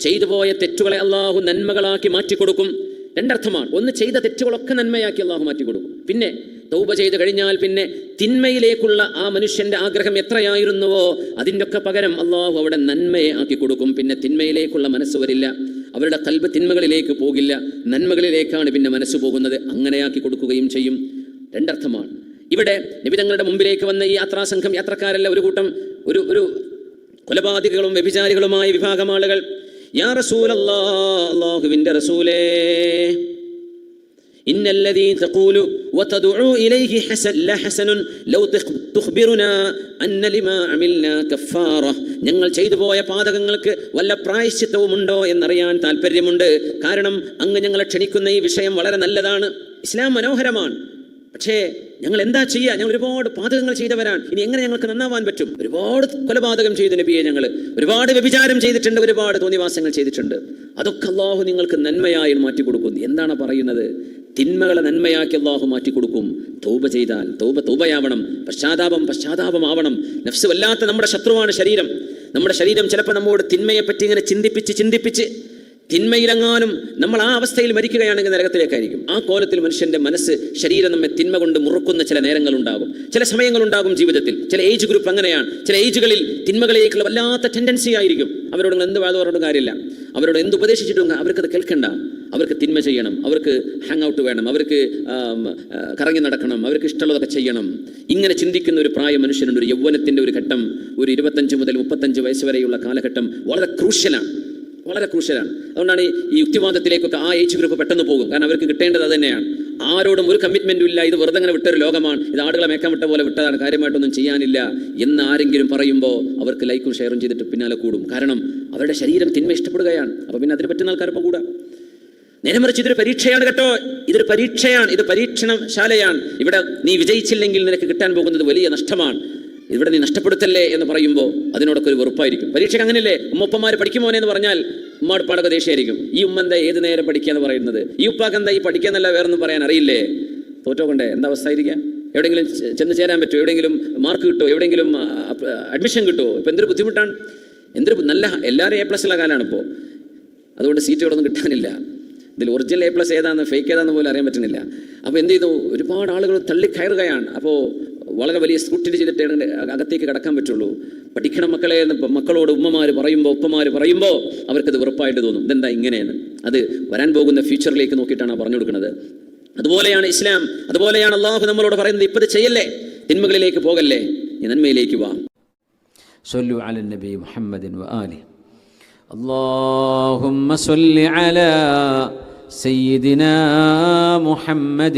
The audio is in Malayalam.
ചെയ്തു പോയ തെറ്റുകളെ അള്ളാഹു നന്മകളാക്കി മാറ്റിക്കൊടുക്കും. രണ്ടർത്ഥമാണ്. ഒന്ന് ചെയ്ത തെറ്റുകളൊക്കെ നന്മയാക്കി അള്ളാഹു മാറ്റിക്കൊടുക്കും. പിന്നെ തൗബ ചെയ്ത് കഴിഞ്ഞാൽ പിന്നെ തിന്മയിലേക്കുള്ള ആ മനുഷ്യന്റെ ആഗ്രഹം എത്രയായിരുന്നുവോ അതിന്റെ ഒക്കെ പകരം അള്ളാഹു അവിടെ നന്മയെ ആക്കി കൊടുക്കും. പിന്നെ തിന്മയിലേക്കുള്ള മനസ്സ് വരില്ല. അവരുടെ കൽബ് തിന്മകളിലേക്ക് പോകില്ല. നന്മകളിലേക്കാണ് പിന്നെ മനസ്സ് പോകുന്നത്. അങ്ങനെയാക്കി കൊടുക്കുകയും ചെയ്യും. രണ്ടർത്ഥമാണ്. ഇവിടെ നിബിതങ്ങളുടെ മുമ്പിലേക്ക് വന്ന ഈ യാത്രാസംഘം യാത്രക്കാരല്ല ഒരു കൂട്ടം ഒരു ഒരു കൊലപാതകങ്ങളും വ്യഭിചാരികളുമായ വിഭാഗം ആളുകൾ യാ റസൂലല്ലാ അല്ലാഹുവിൻ്റെ റസൂലേ إن الذي تقول وتدعو إليه حسن لا حسن لو تخ- تخبرنا أن لما عملنا كفارة ഞങ്ങൾ ചെയ്തു പോയ പാതകങ്ങൾക്ക് വല്ല പ്രായശ്ചിത്തവുമുണ്ടോ എന്നറിയാൻ താല്പര്യമുണ്ട് കാരണം അങ്ങ് ഞങ്ങളെ ക്ഷണിക്കുന്ന ഈ വിഷയം വളരെ നല്ലതാണ് ഇസ്ലാം മനോഹരമാണ് പക്ഷേ ഞങ്ങൾ എന്താ ചെയ്യുക ഞങ്ങൾ ഒരുപാട് പാതകങ്ങൾ ചെയ്തവരാണ്. ഇനി എങ്ങനെ ഞങ്ങൾക്ക് നന്നാവാൻ പറ്റും? ഒരുപാട് കൊലപാതകം ചെയ്തു നബിയെ ഞങ്ങൾ ഒരുപാട് വ്യഭിചാരം ചെയ്തിട്ടുണ്ട് ഒരുപാട് തോന്നിവാസങ്ങൾ ചെയ്തിട്ടുണ്ട്. അതൊക്കെ അള്ളാഹു നിങ്ങൾക്ക് നന്മയായി മാറ്റി കൊടുക്കുന്നു എന്താണ് പറയുന്നത്? തിന്മകളെ നന്മയാക്കി അള്ളാഹു മാറ്റി കൊടുക്കും തൗബ ചെയ്താൽ തൗബ തൗബയാവണം. പശ്ചാത്താപം പശ്ചാത്താപമാവണം. നഫ്സ് വല്ലാത്ത നമ്മുടെ ശത്രുവാണ് ശരീരം. നമ്മുടെ ശരീരം ചിലപ്പോൾ നമ്മോട് തിന്മയെപ്പറ്റി ഇങ്ങനെ ചിന്തിപ്പിച്ച് ചിന്തിപ്പിച്ച് തിന്മയിലെങ്ങാനും നമ്മൾ ആ അവസ്ഥയിൽ മരിക്കുകയാണെങ്കിൽ നരകത്തിലേക്കായിരിക്കും. ആ കോലത്തിൽ മനുഷ്യന്റെ മനസ്സ് ശരീരം നമ്മെ തിന്മ കൊണ്ട് മുറുക്കുന്ന ചില നേരങ്ങളുണ്ടാകും. ചില സമയങ്ങളുണ്ടാകും ജീവിതത്തിൽ. ചില ഏജ് ഗ്രൂപ്പ് അങ്ങനെയാണ്. ചില ഏജുകളിൽ തിന്മകളിലേക്കുള്ള വല്ലാത്ത ടെൻഡൻസി ആയിരിക്കും. അവരോട് എന്ത് വാദവരോടും കാര്യമില്ല. അവരോട് എന്ത് ഉപദേശിച്ചിട്ടും അവർക്കത് കേൾക്കണ്ട. അവർക്ക് തിന്മ ചെയ്യണം. അവർക്ക് ഹാങ് ഔട്ട് വേണം. അവർക്ക് കറങ്ങി നടക്കണം. അവർക്ക് ഇഷ്ടമുള്ളതൊക്കെ ചെയ്യണം. ഇങ്ങനെ ചിന്തിക്കുന്ന ഒരു പ്രായ മനുഷ്യനുണ്ട്. ഒരു യൗവനത്തിന്റെ ഒരു ഘട്ടം. ഒരു ഇരുപത്തഞ്ച് മുതൽ മുപ്പത്തഞ്ച് വയസ്സ് വരെയുള്ള കാലഘട്ടം വളരെ ക്രൂഷ്യലാണ് വളരെ ക്രൂഷ്യലാണ് അതുകൊണ്ടാണ് ഈ- യുക്തിവാദത്തിലേക്കൊക്കെ ആ ഏജ് ഗ്രൂപ്പ് പെട്ടെന്ന് പോകും. കാരണം അവർക്ക് കിട്ടേണ്ടത് അത് തന്നെയാണ്. ആരോടും ഒരു കമ്മിറ്റ്മെന്റും ഇല്ല. ഇത് വെറുതെ അങ്ങനെ വിട്ടൊരു ലോകമാണ്. ഇത് ആടുകളെ മേക്കാൻ വിട്ട പോലെ വിട്ടതാണ്. കാര്യമായിട്ടൊന്നും ചെയ്യാനില്ല എന്ന് ആരെങ്കിലും പറയുമ്പോൾ അവർക്ക് ലൈക്കും ഷെയറും ചെയ്തിട്ട് പിന്നാലെ കൂടും. കാരണം അവരുടെ ശരീരം തിന്മ ഇഷ്ടപ്പെടുകയാണ്. അപ്പോൾ പിന്നെ അതിന് പറ്റുന്ന ആൾക്കാരൊപ്പം കൂടാ. നേരെ മറിച്ച് ഇതൊരു പരീക്ഷയാണ് കേട്ടോ. ഇതൊരു പരീക്ഷയാണ്. ഇത് പരീക്ഷണശാലയാണ്. ഇവിടെ നീ വിജയിച്ചില്ലെങ്കിൽ നിനക്ക് കിട്ടാൻ പോകുന്നത് വലിയ നഷ്ടമാണ്. ഇവിടെ നീ നഷ്ടപ്പെടുത്തല്ലേ എന്ന് പറയുമ്പോൾ അതിനോടൊക്കെ ഒരു വെറുപ്പായിരിക്കും. പരീക്ഷയ്ക്ക് അങ്ങനെയല്ലേ? ഉമ്മപ്പന്മാർ പഠിക്കുമോനെ എന്ന് പറഞ്ഞാൽ ഉമ്മാട് പാടൊക്കെ ദേഷ്യമായിരിക്കും ഈ ഉമ്മ എന്താ ഏത് നേരം പഠിക്കുക എന്ന് പറയുന്നത്? ഈ ഉപ്പാക്ക് എന്താ ഈ പഠിക്കാന്നല്ല വേറൊന്നും പറയാൻ അറിയില്ലേ? തോറ്റോ കൊണ്ടേ? എന്താ അവസ്ഥ ആയിരിക്കാം? എവിടെയെങ്കിലും ചെന്ന് ചേരാൻ പറ്റുമോ എവിടെയെങ്കിലും മാർക്ക് കിട്ടുമോ എവിടെയെങ്കിലും അഡ്മിഷൻ കിട്ടുമോ ഇപ്പം എന്തൊരു ബുദ്ധിമുട്ടാണ്? എന്തൊരു നല്ല എല്ലാവരും എ പ്ലസ് ഉള്ള കാലമാണ് ഇപ്പോൾ അതുകൊണ്ട് സീറ്റുകളൊന്നും കിട്ടാനില്ല. ഇതിൽ ഒറിജിനൽ എ പ്ലസ് ഏതാണെന്ന് ഫേക്ക് ഏതാണെന്ന് പോലും അറിയാൻ പറ്റുന്നില്ല. അപ്പോൾ എന്ത് ചെയ്തു? ഒരുപാട് ആളുകൾ തള്ളിക്കയറുകയാണ് അപ്പോൾ വളരെ വലിയ സ്ക്രൂട്ടിനി ചെയ്തിട്ട് ഇതിന്റെ അകത്തേക്ക് കടക്കാൻ പറ്റുള്ളൂ പഠിക്കണം മക്കളെ എന്ന് ഇപ്പം മക്കളോട് ഉമ്മമാർ പറയുമ്പോൾ ഉപ്പമാർ പറയുമ്പോൾ അവർക്കത് ഉറപ്പായിട്ട് തോന്നും ഇതെന്താ ഇങ്ങനെയെന്ന് അത് വരാൻ പോകുന്ന ഫ്യൂച്ചറിലേക്ക് നോക്കിയിട്ടാണ് ആ പറഞ്ഞു കൊടുക്കുന്നത് അതുപോലെയാണ് ഇസ്ലാം അതുപോലെയാണ് അള്ളാഹു നമ്മളോട് പറയുന്നത് ഇപ്പം ഇത് ചെയ്യല്ലേ തിന്മകളിലേക്ക് പോകല്ലേ നീ നന്മയിലേക്ക് വാ صلوا على النبي محمد وآله اللهم صل على سيدنا محمد